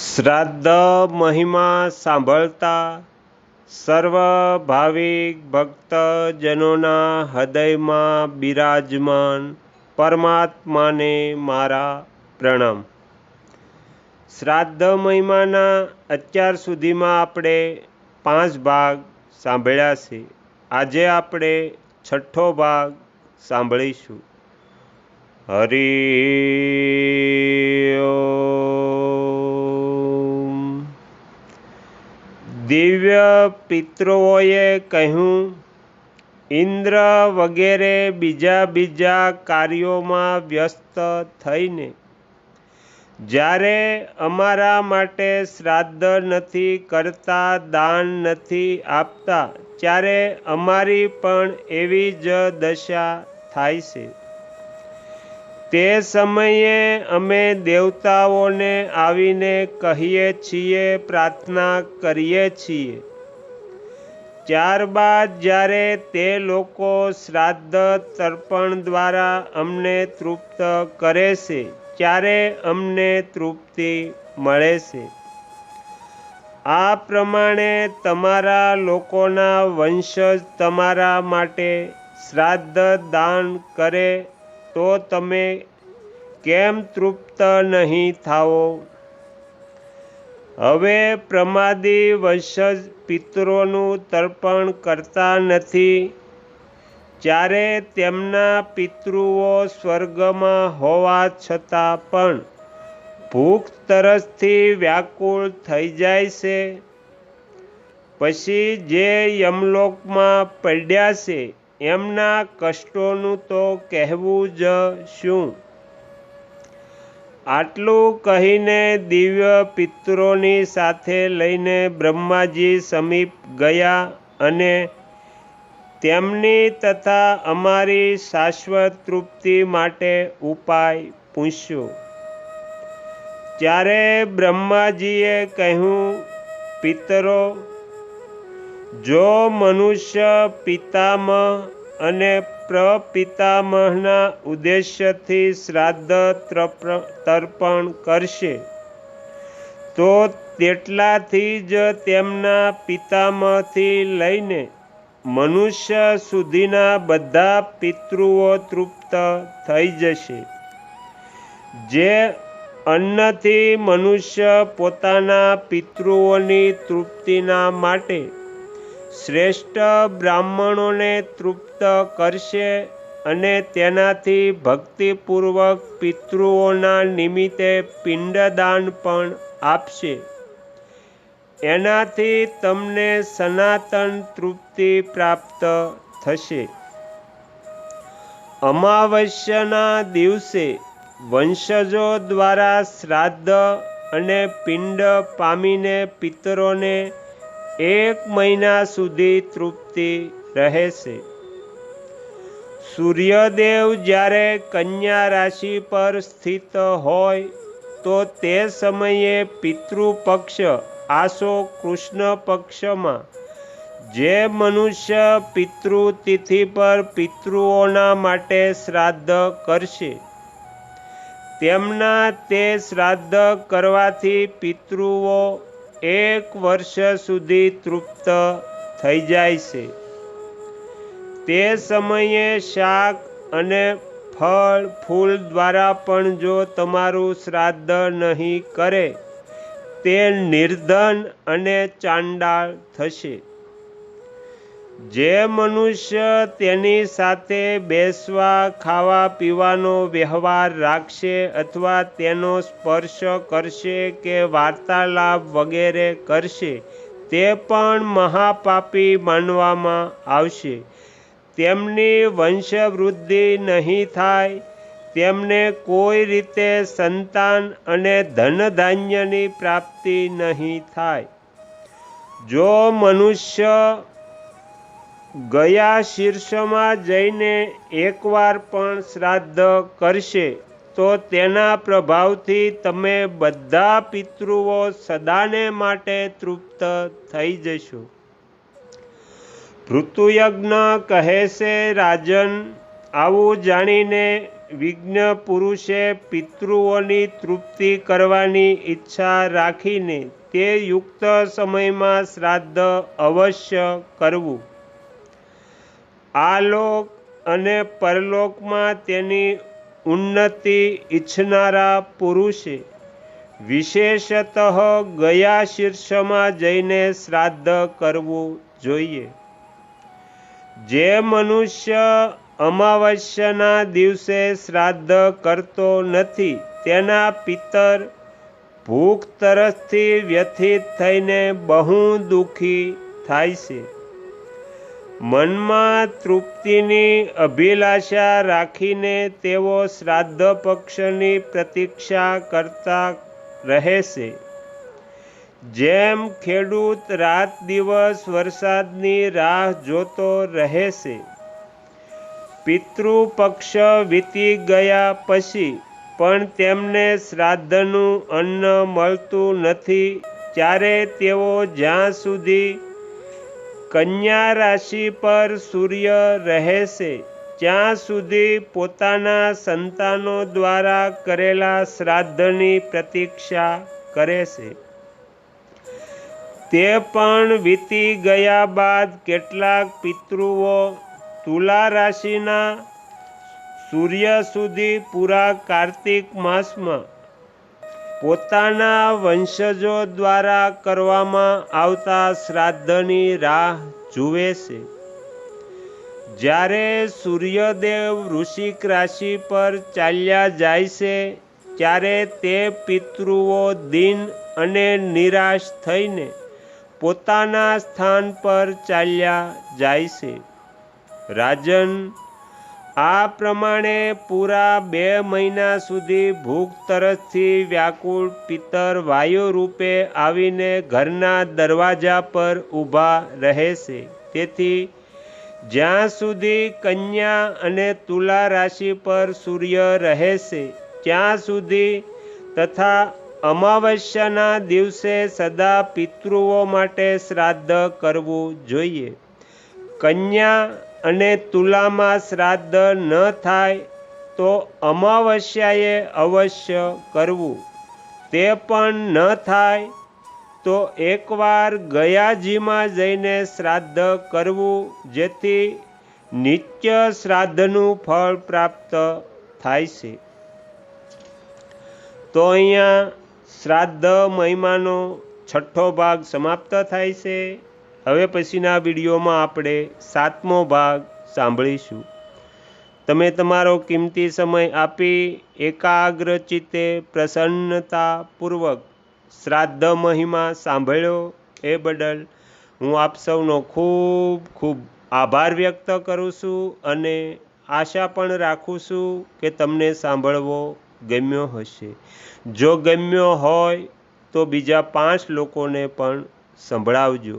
શ્રાદ્ધ મહિમા સાંભળતા સર્વ ભાવિક ભક્તજનોના હૃદયમાં બિરાજમાન પરમાત્માને મારા પ્રણામ. શ્રાદ્ધ મહિમાના અત્યાર સુધીમાં આપણે પાંચ ભાગ સાંભળ્યા છે. આજે આપણે છઠ્ઠો ભાગ સાંભળીશું. હરિ દિવ્ય પિતૃઓએ કહ્યું, ઇન્દ્ર વગેરે બીજા બીજા કાર્યોમાં વ્યસ્ત થઈને, જ્યારે અમારા માટે શ્રાદ્ધ નથી કરતા, દાન નથી આપતા, ત્યારે અમારી પણ એવી જ દશા થાય છે. તે સમયે અમે દેવતાઓને આવીને કહીએ છીએ, પ્રાર્થના કરીએ છીએ. ત્યારબાદ જ્યારે તે લોકો શ્રાદ્ધ તર્પણ દ્વારા અમને તૃપ્ત કરે છે, ત્યારે અમને તૃપ્તિ મળે છે. આ પ્રમાણે તમારા લોકોના વંશજ તમારા માટે શ્રાદ્ધ દાન કરે તો તમે કેમ તૃપ્ત નહીં થાઓ? હવે પ્રમાદી વંશજ પિતરોનું તર્પણ કરતા નથી. જ્યારે તેમના પિતૃઓ સ્વર્ગમાં હોવા છતાં પણ ભૂખ તરસથી વ્યાકુળ થઈ જાય છે. પછી જે યમલોકમાં પડ્યા છે એમના કષ્ટોનું તો કહેવું જ શું? આટલું કહીને દિવ્ય પિત્રોની સાથે લઈને બ્રહ્માજી સમીપ ગયા અને તેમની તથા અમારી શાશ્વત તૃપ્તિ માટે ઉપાય પૂછ્યો. ત્યારે બ્રહ્માજીએ કહ્યું, પિતરો જો મનુષ્ય પિતામહ અને પ્રપિતામહના ઉદ્દેશ્યથી શ્રાદ્ધ ત્રપ- તર્પણ કરશે, તો તેટલાથી જ તેમના પિતામહથી લઈને મનુષ્ય સુધીના બધા પિતૃઓ તૃપ્ત થઈ જશે. જે અન્નથી મનુષ્ય પોતાના પિતૃઓની તૃપ્તિના માટે શ્રેષ્ઠ બ્રાહ્મણોને તૃપ્ત કરશે અને તેનાથી ભક્તિપૂર્વક પિતૃઓના નિમિત્તે પિંડદાન પણ આપશે. એનાથી તમને સનાતન તૃપ્તિ પ્રાપ્ત થશે. અમાવસ્યાના દિવસે વંશજો દ્વારા શ્રાદ્ધ અને પિંડ પામીને પિતરોને એક મહિના સુધી તૃપ્તિ રહેશે. સૂર્યદેવ જ્યારે કન્યા રાશિ પર સ્થિત હોય, તો તે સમયે પિતૃપક્ષ આસો કૃષ્ણ પક્ષમાં. જે મનુષ્ય પિતૃતિથિ પર પિતૃઓના માટે શ્રાદ્ધ કરશે. તેમના તે શ્રાદ્ધ કરવાથી પિતૃઓ એક વર્ષ સુધી તૃપ્ત થઈ જાય છે. તે સમયે શાક અને ફળ, ફૂલ દ્વારા પણ જો તમારું શ્રાદ્ધ નહીં કરે, તે નિર્ધન અને ચાંડાળ થશે. જે મનુષ્ય તેની સાથે બેસવા, ખાવા, પીવાનો વ્યવહાર રાખશે અથવા તેનો સ્પર્શ કરશે કે વાર્તાલાપ વગેરે કરશે, તે પણ મહાપાપી માનવામાં આવશે. તેમની વંશવૃદ્ધિ નહીં થાય, તેમને કોઈ રીતે સંતાન અને ધનધાન્યની પ્રાપ્તિ નહીં થાય. જો મનુષ્ય ગયા શીર્ષમાં જઈને એકવાર પણ શ્રાદ્ધ કરશે, તો તેના પ્રભાવથી તમે બધા પિતૃઓ સદાને માટે તૃપ્ત થઈ જશો. ઋતુયજ્ઞ કહે છે, રાજન, આવું જાણીને વિઘ્ન પુરુષે પિતૃઓની તૃપ્તિ કરવાની ઈચ્છા રાખીને તે યુક્ત સમયમાં શ્રાદ્ધ અવશ્ય કરવું. આ લોક અને પરલોકમાં તેની ઉન્નતિ ઈચ્છનારા પુરુષે વિશેષતઃ ગયા શીર્ષમાં જઈને શ્રાદ્ધ કરવું જોઈએ. જે મનુષ્ય અમાવસ્યાના દિવસે શ્રાદ્ધ કરતો નથી, તેના પિતર ભૂખ તરસથી વ્યથિત થઈને બહુ દુઃખી થાય છે. મનમાં તૃપ્તિની અભિલાષા રાખીને તેઓ શ્રાદ્ધ પક્ષની પ્રતીક્ષા કરતા રહેશે. જેમ ખેડૂત રાત દિવસ વરસાદની રાહ જોતો રહેશે, પિતૃપક્ષ વીતી ગયા પછી પણ તેમને શ્રાદ્ધનું અન્ન મળતું નથી, ત્યારે તેઓ જ્યાં સુધી કન્યા રાશિ પર સૂર્ય રહેશે, જ્યાં સુધી પોતાના સંતાનો દ્વારા કરેલા શ્રાદ્ધની પ્રતીક્ષા કરે છે. તે પણ વીતી ગયા બાદ કેટલાક પિતૃઓ તુલા રાશિના સૂર્ય સુધી પૂરા કાર્તિક માસમાં પોતાના વંશજો દ્વારા કરવામાં આવતા શ્રાદ્ધની રાહ જુએ છે. જ્યારે સૂર્યદેવ વૃશ્ચિક રાશિ પર ચાલ્યા જાય છે, ત્યારે તે પિતૃઓ દિન અને નિરાશ થઈને પોતાના સ્થાન પર ચાલ્યા જાય છે. રાજન આ પ્રમાણે પૂરા બે મહિના સુધી ભૂખ તરસથી વ્યાકુળ પિતર વાયુ રૂપે આવીને ઘરના દરવાજા પર ઊભા રહે છે. તેથી જ્યાં સુધી કન્યા અને તુલા રાશિ પર સૂર્ય રહેશે ત્યાં સુધી તથા અમાવસ્યાના દિવસે સદા પિતૃઓ માટે શ્રાદ્ધ કરવું જોઈએ. કન્યા અને તુલામાં શ્રાદ્ધ ન થાય, તો અમાવસ્યાએ અવશ્ય કરવું. તે પણ ન થાય, તો એકવાર ગયાજીમાં જઈને શ્રાદ્ધ કરવું, જેથી નિત્ય શ્રાદ્ધનું ફળ પ્રાપ્ત થાય છે. તો અહીંયા શ્રાદ્ધ મહિમાનો છઠ્ઠો ભાગ સમાપ્ત થાય છે. હવે પછીના વિડીયોમાં આપણે સાતમો ભાગ સાંભળીશું. તમે તમારો કિંમતી સમય આપી એકાગ્ર ચિત્તે પ્રસન્નતાપૂર્વક શ્રાદ્ધ મહિમા સાંભળ્યો એ બદલ હું આપ સૌનો ખૂબ ખૂબ આભાર વ્યક્ત કરું છું અને આશા પણ રાખું છું કે તમને સાંભળવો ગમ્યો હશે. જો ગમ્યો હોય તો બીજા પાંચ લોકોને પણ સંભળાવજો.